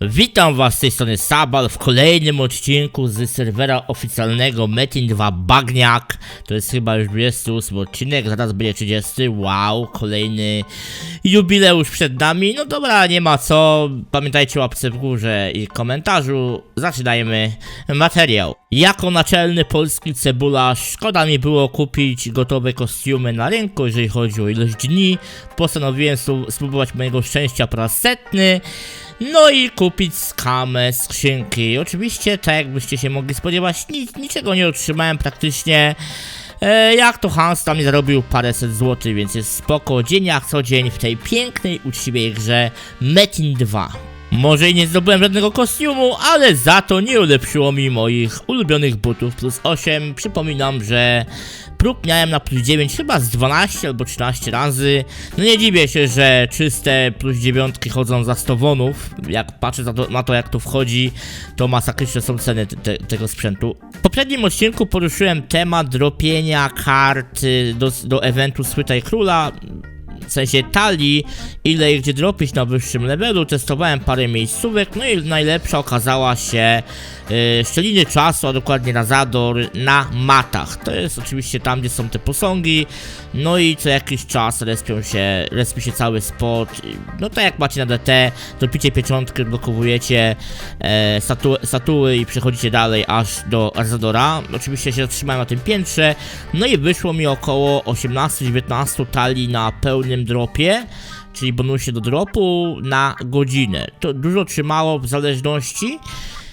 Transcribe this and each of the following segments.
Witam was z tej strony Sabal w kolejnym odcinku z serwera oficjalnego Metin 2 Bagniak. To jest chyba już 28 odcinek, zaraz będzie 30. Wow, kolejny jubileusz przed nami. No dobra, nie ma co. Pamiętajcie o łapce w górze i komentarzu. Zaczynajmy materiał. Jako naczelny polski cebularz, szkoda mi było kupić gotowe kostiumy na rynku, jeżeli chodzi o ilość dni. Postanowiłem spró- spróbować mojego szczęścia po raz setny. No i kupić skamę skrzynki. Oczywiście, tak jakbyście się mogli spodziewać, nic, niczego nie otrzymałem praktycznie. E, jak to Hans tam zarobił paręset złotych, więc jest spoko. Dzień jak co dzień w tej pięknej, uczciwej grze Metin 2. Może i nie zdobyłem żadnego kostiumu, ale za to nie ulepszyło mi moich ulubionych butów plus 8. Przypominam, że prób miałem na plus 9 chyba z 12 albo 13 razy. No nie dziwię się, że czyste plus 9 chodzą za 100 wonów. Jak patrzę na to, na to jak to wchodzi, to masakryczne są ceny te, te, tego sprzętu. W poprzednim odcinku poruszyłem temat dropienia kart y, do, do eventu Słytaj Króla w sensie talii, ile ich gdzie dropić na wyższym levelu, testowałem parę miejscówek, no i najlepsza okazała się yy, szczeliny czasu, a dokładnie Razador na matach. To jest oczywiście tam, gdzie są te posągi, no i co jakiś czas respią się, respi się cały spot, no tak jak macie na DT, dropicie pieczątkę, odblokowujecie e, statu statuły i przechodzicie dalej aż do Razadora. Oczywiście się zatrzymałem na tym piętrze, no i wyszło mi około 18-19 talii na pełnym dropie, czyli bonusie do dropu na godzinę. To dużo trzymało w zależności.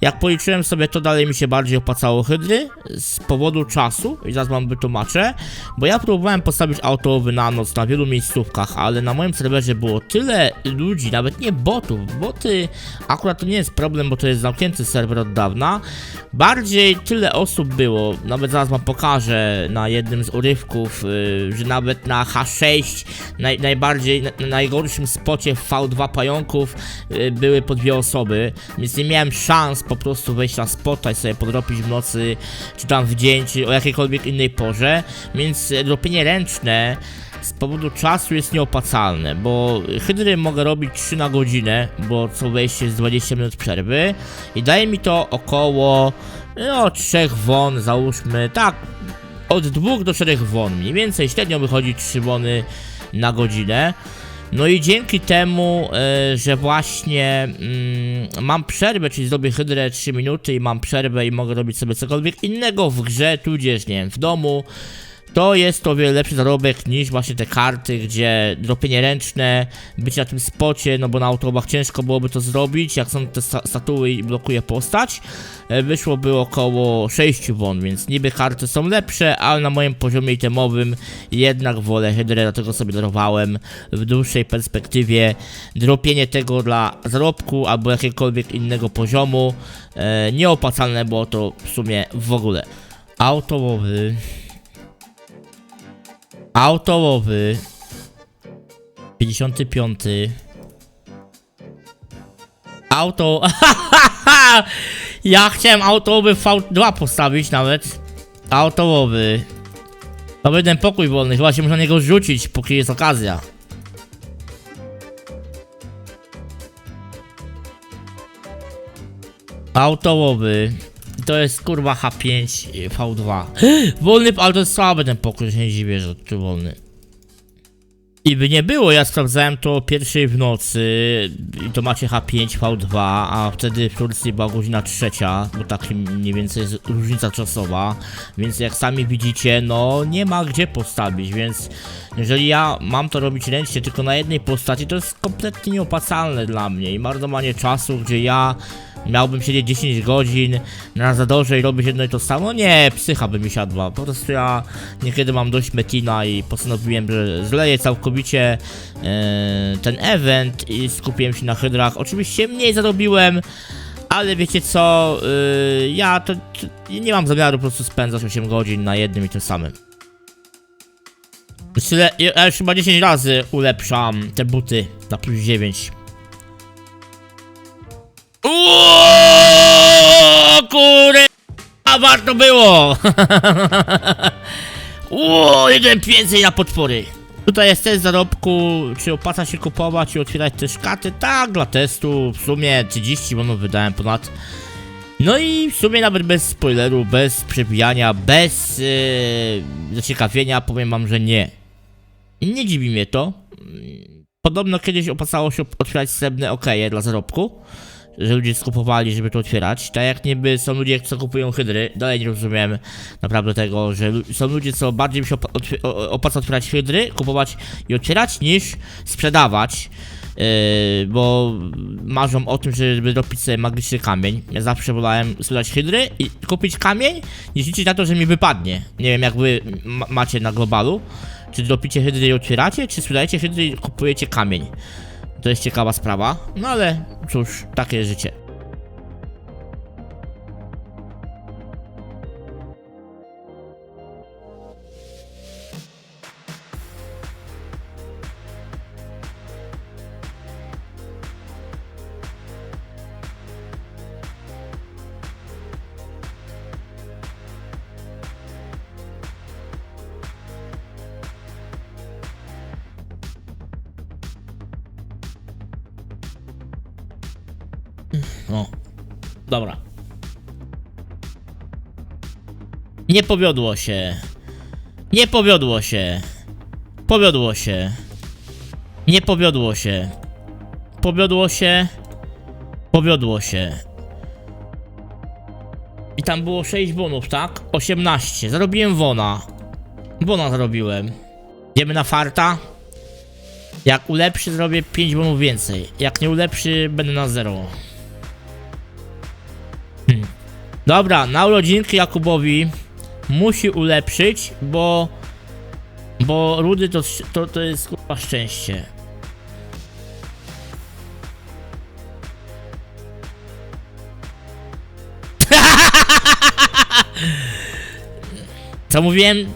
Jak policzyłem sobie, to dalej mi się bardziej opłacało hydry z powodu czasu. I zaraz wam wytłumaczę, bo ja próbowałem postawić autowy na noc na wielu miejscówkach, ale na moim serwerze było tyle ludzi, nawet nie botów, boty akurat to nie jest problem, bo to jest zamknięty serwer od dawna, bardziej tyle osób było, nawet zaraz wam pokażę na jednym z urywków, yy, że nawet na H6 naj, najbardziej, na, na najgorszym spocie w V2 pająków yy, były po dwie osoby, więc nie miałem szans po prostu wejść na spota i sobie podrobić w nocy, czy tam w dzień, czy o jakiejkolwiek innej porze, więc e, dropienie ręczne z powodu czasu jest nieopłacalne, bo hydry mogę robić 3 na godzinę, bo co wejście jest 20 minut przerwy. I daje mi to około no 3 won, załóżmy, tak, od 2 do 4 won, mniej więcej. Średnio wychodzi 3 wony na godzinę. No i dzięki temu, e, że właśnie mm, mam przerwę, czyli zrobię hydrę 3 minuty i mam przerwę i mogę robić sobie cokolwiek innego w grze, tudzież nie wiem, w domu, to jest to wiele lepszy zarobek niż właśnie te karty, gdzie dropienie ręczne, być na tym spocie, no bo na autobach ciężko byłoby to zrobić, jak są te sta statuły i blokuje postać, e, wyszłoby około 6 won, więc niby karty są lepsze, ale na moim poziomie itemowym jednak wolę hydrę, dlatego sobie darowałem w dłuższej perspektywie dropienie tego dla zarobku albo jakiegokolwiek innego poziomu, e, nieopłacalne było to w sumie w ogóle. Autołowy Autołowy. 55 Auto. Ja chciałem autołowy V2 postawić nawet. Autołowy. To jeden pokój wolny, chyba się można na niego rzucić póki jest okazja. Autołowy to jest kurwa H5 V2. Wolny, ale to jest słaby ten pokój, się nie dziwię, że tu wolny. I by nie było, ja sprawdzałem to o pierwszej w nocy i to macie H5 V2, a wtedy w Turcji była godzina trzecia, bo tak mniej więcej jest różnica czasowa, więc jak sami widzicie, no nie ma gdzie postawić, więc jeżeli ja mam to robić ręcznie tylko na jednej postaci, to jest kompletnie nieopłacalne dla mnie i marnowanie czasu, gdzie ja miałbym siedzieć 10 godzin na zadorze i robić jedno i to samo, nie, psycha by mi siadła. Po prostu ja niekiedy mam dość metina i postanowiłem, że zleję całkowicie e, ten event i skupiłem się na hydrach. Oczywiście mniej zarobiłem, ale wiecie co, e, ja to, to nie mam zamiaru po prostu spędzać 8 godzin na jednym i tym samym. Ja już chyba 10 razy ulepszam te buty na plus 9. Uuuu, kurde, a warto było. Uuu, jeden więcej na podpory. Tutaj jest test zarobku, czy opłaca się kupować i otwierać te szkaty? Tak, dla testu, w sumie 30 bonów wydałem ponad. No i w sumie nawet bez spoileru, bez przebijania, bez yy, zaciekawienia powiem wam, że nie. Nie dziwi mnie to. Podobno kiedyś opłacało się otwierać srebrne okeje dla zarobku, że ludzie skupowali, żeby to otwierać. Tak jak niby są ludzie, co kupują hydry, dalej nie rozumiem naprawdę tego, że są ludzie, co bardziej mi się opa- otwi- o- opłaca otwierać hydry, kupować i otwierać, niż sprzedawać. Yy, bo marzą o tym, żeby dopić sobie magiczny kamień. Ja zawsze wolałem sprzedać hydry i kupić kamień, niż liczyć na to, że mi wypadnie. Nie wiem, jak wy ma macie na globalu. Czy dopicie hydry i otwieracie, czy sprzedajecie hydry i kupujecie kamień? To jest ciekawa sprawa, no ale cóż, takie życie. No, dobra. Nie powiodło się. Nie powiodło się. Powiodło się. Nie powiodło się. Powiodło się. Powiodło się. I tam było 6 bonów, tak? 18. Zarobiłem wona. Wona zarobiłem. Idziemy na farta. Jak ulepszy, zrobię 5 bonów więcej. Jak nie ulepszy, będę na 0. Dobra, na urodzinki Jakubowi musi ulepszyć, bo. Bo rudy to, to, to jest kurwa szczęście. Co mówiłem?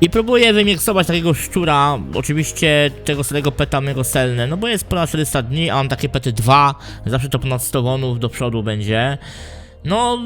I próbuję wymiksować takiego szczura, oczywiście tego starego peta mego selne, no bo jest ponad 400 dni, a mam takie pety 2, zawsze to ponad 100 wonów do przodu będzie. No,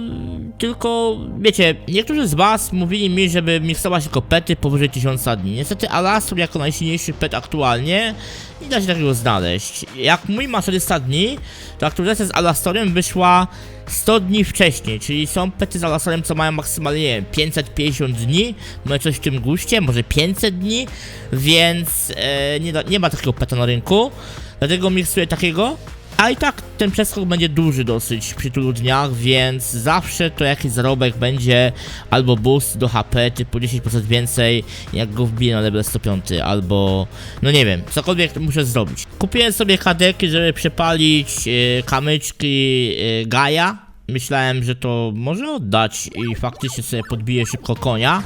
tylko, wiecie, niektórzy z was mówili mi, żeby miksować tylko pety powyżej 1000 dni. Niestety Alastor jako najsilniejszy pet aktualnie nie da się takiego znaleźć. Jak mój ma 400 dni, to aktualizacja z Alastorem wyszła 100 dni wcześniej, czyli są pety z Alastorem, co mają maksymalnie nie wiem, 550 dni, może coś w tym guście, może 500 dni, więc e, nie, da, nie ma takiego peta na rynku, dlatego miksuję takiego, a i tak ten przeskok będzie duży dosyć przy tylu dniach, więc zawsze to jakiś zarobek będzie albo boost do HP typu 10% więcej, jak go wbiję na level 105, albo no nie wiem, cokolwiek muszę zrobić. Kupiłem sobie kadeki, żeby przepalić e, kamyczki e, Gaia. Myślałem, że to może oddać i faktycznie sobie podbiję szybko konia.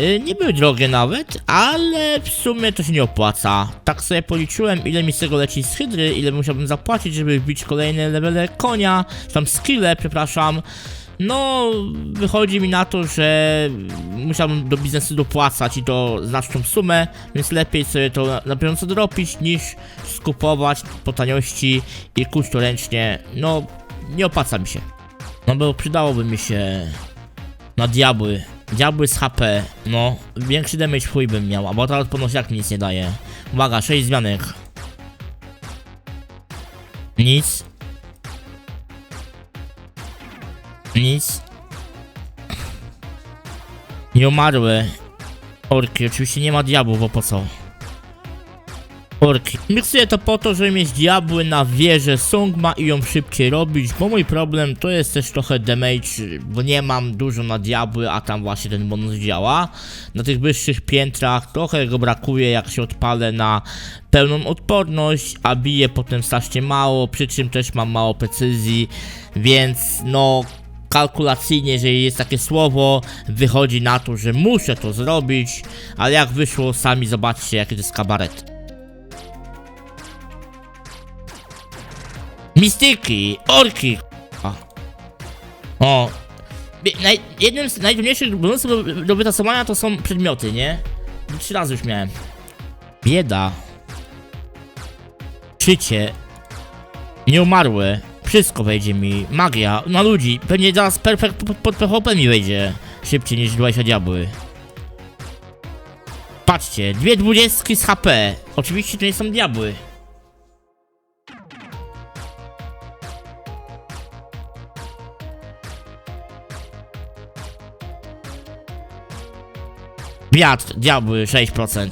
Y, Nie były drogie nawet, ale w sumie to się nie opłaca. Tak sobie policzyłem, ile mi z tego leci z hydry, ile musiałbym zapłacić, żeby wbić kolejne levele konia, tam skille, przepraszam. No, wychodzi mi na to, że musiałbym do biznesu dopłacać i to znaczną sumę, więc lepiej sobie to na- bieżąco dropić, niż skupować po taniości i kuć to ręcznie. No, nie opłaca mi się. No, bo przydałoby mi się na diabły. Diabły z HP, no. Większy damage chuj bym miał, a bo teraz ponoć jak nic nie daje. Uwaga, 6 zmianek. Nic. Nic. Nie umarły. Orki, oczywiście nie ma diabłów, bo po co? Orki. Miksuję to po to, żeby mieć diabły na wieżę Songma i ją szybciej robić, bo mój problem to jest też trochę damage, bo nie mam dużo na diabły, a tam właśnie ten bonus działa. Na tych wyższych piętrach trochę go brakuje, jak się odpalę na pełną odporność, a bije potem strasznie mało, przy czym też mam mało precyzji, więc no kalkulacyjnie, jeżeli jest takie słowo, wychodzi na to, że muszę to zrobić, ale jak wyszło, sami zobaczcie, jaki to jest kabaret. Mistyki, orki. O. Bie- Naj, jednym z najtrudniejszych bonusów do, wytasowania to są przedmioty, nie? Trzy razy już miałem. Bieda. Życie. Nieumarłe. Wszystko wejdzie mi. Magia. Na ludzi. Pewnie zaraz perfekt pod, PvP mi wejdzie. Szybciej niż 20 diabły. Patrzcie, dwie dwudziestki z HP. Oczywiście to nie są diabły. Wiatr, diabły 6%.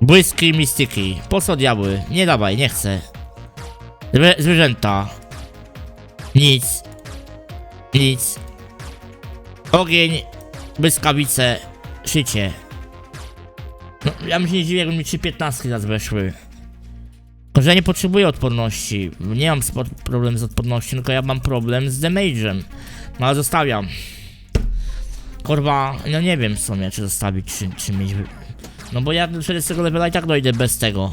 Błyski mistyki. Po co diabły? Nie dawaj, nie chcę. Zwie zwierzęta. Nic. Nic. Ogień, błyskawice, szycie. No, ja bym się nie dziwił, jakby mi 3.15 teraz weszły. Tylko, że ja nie potrzebuję odporności. Nie mam problem z odpornością, tylko ja mam problem z damage'em. No ale zostawiam. Kurwa, no nie wiem w sumie, czy zostawić, czy, czy mieć... No bo ja do 40 levela i tak dojdę bez tego.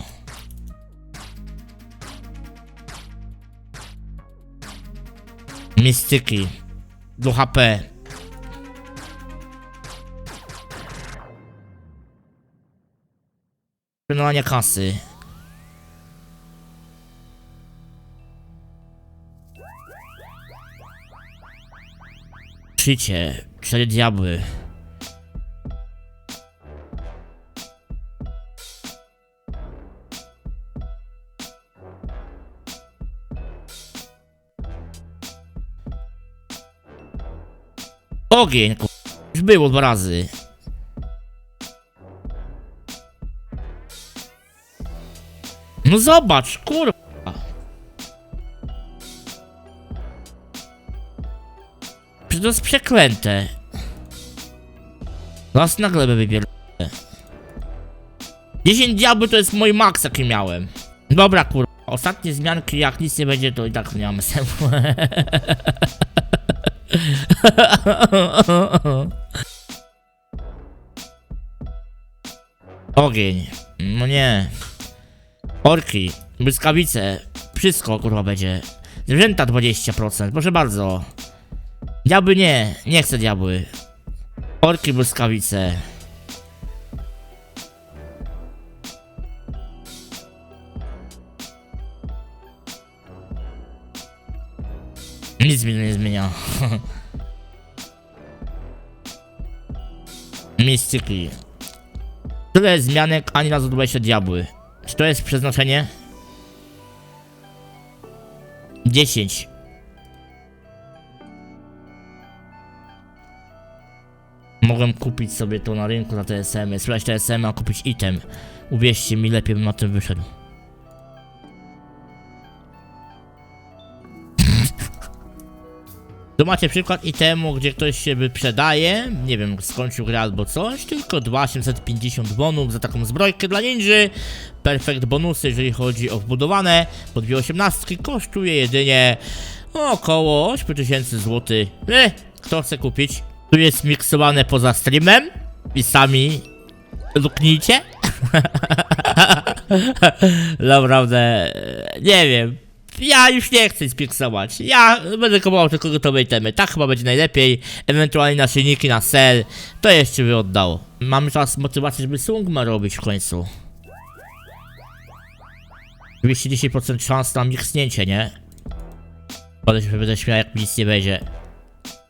Mistyki. Do HP. Pilnowanie kasy. Szycie. Cztery diabły. Ogień. Już było dwa razy. No zobacz, kurwa. To jest przeklęte. Raz na glebę wybier... 10 diabły to jest mój maks jaki miałem. Dobra kurwa, ostatnie zmianki jak nic nie będzie to i tak nie mamy sensu. Ogień. No nie. Orki, błyskawice, wszystko kurwa będzie. Zwierzęta 20%, proszę bardzo. Diabły nie, nie chcę diabły. Orki, błyskawice. Nic mi nie zmienia. Mistyki. Tyle zmianek, ani razu 20 diabły. Czy to jest przeznaczenie? 10. Mogłem kupić sobie to na rynku za te SM-y, sprzedać te SM-y, a kupić item. Uwierzcie mi, lepiej bym na tym wyszedł. Tu macie przykład itemu, gdzie ktoś się wyprzedaje, nie wiem, skończył grę albo coś, tylko 2850 bonów za taką zbrojkę dla ninży. Perfekt bonusy, jeżeli chodzi o wbudowane, po dwie osiemnastki kosztuje jedynie około 8000 zł. Eh, kto chce kupić? Tu jest miksowane poza streamem i sami luknijcie. Naprawdę, e, nie wiem. Ja już nie chcę spiksować. Ja będę kupował tylko gotowe itemy. Tak chyba będzie najlepiej. Ewentualnie naszyjniki na sel. To jeszcze by oddało. Mamy teraz motywację, żeby Sungma robić w końcu. 210% szans na miksnięcie, nie? Ale się będę śmiał, jak nic nie będzie.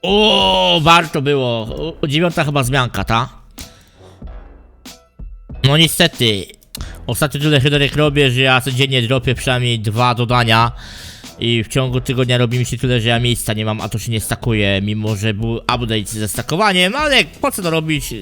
O, warto było. O, dziewiąta chyba zmianka, ta? No niestety. Ostatnio tyle Hyderek robię, że ja codziennie dropię przynajmniej dwa dodania. I w ciągu tygodnia robi mi się tyle, że ja miejsca nie mam, a to się nie stakuje, mimo że był update ze stakowaniem, ale po co to robić?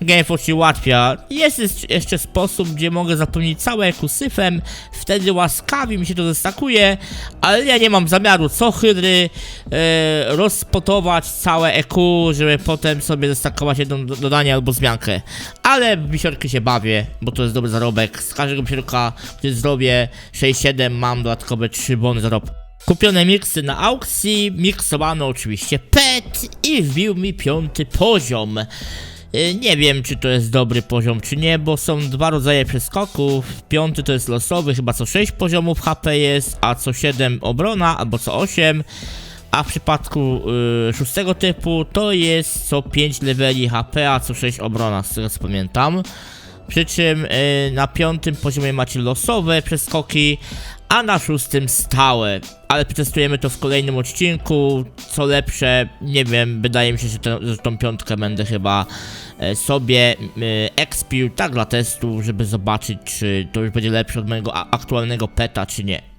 Gameforce się ułatwia. Jest jeszcze sposób, gdzie mogę zapełnić całe ekosyfem, wtedy łaskawie mi się to zestakuje, ale ja nie mam zamiaru co hydry e, rozpotować całe EQ, żeby potem sobie zestakować jedno do- dodanie albo zmiankę. Ale w wisiorki się bawię, bo to jest dobry zarobek. Z każdego wisiorka, który zrobię 6-7 mam dodatkowe 3 bony zarobku. Kupione miksy na aukcji, miksowano oczywiście PET i wbił mi piąty poziom. Y, Nie wiem, czy to jest dobry poziom, czy nie, bo są dwa rodzaje przeskoków. Piąty to jest losowy, chyba co 6 poziomów HP jest, a co 7 obrona, albo co 8. A w przypadku y, szóstego typu to jest co 5 leveli HP, a co 6 obrona, z tego co pamiętam. Przy czym y, na piątym poziomie macie losowe przeskoki, a na szóstym stałe. Ale przetestujemy to w kolejnym odcinku. Co lepsze, nie wiem, wydaje mi się, że, że tą piątkę będę chyba e, sobie e, expił tak dla testu, żeby zobaczyć, czy to już będzie lepsze od mojego aktualnego peta, czy nie.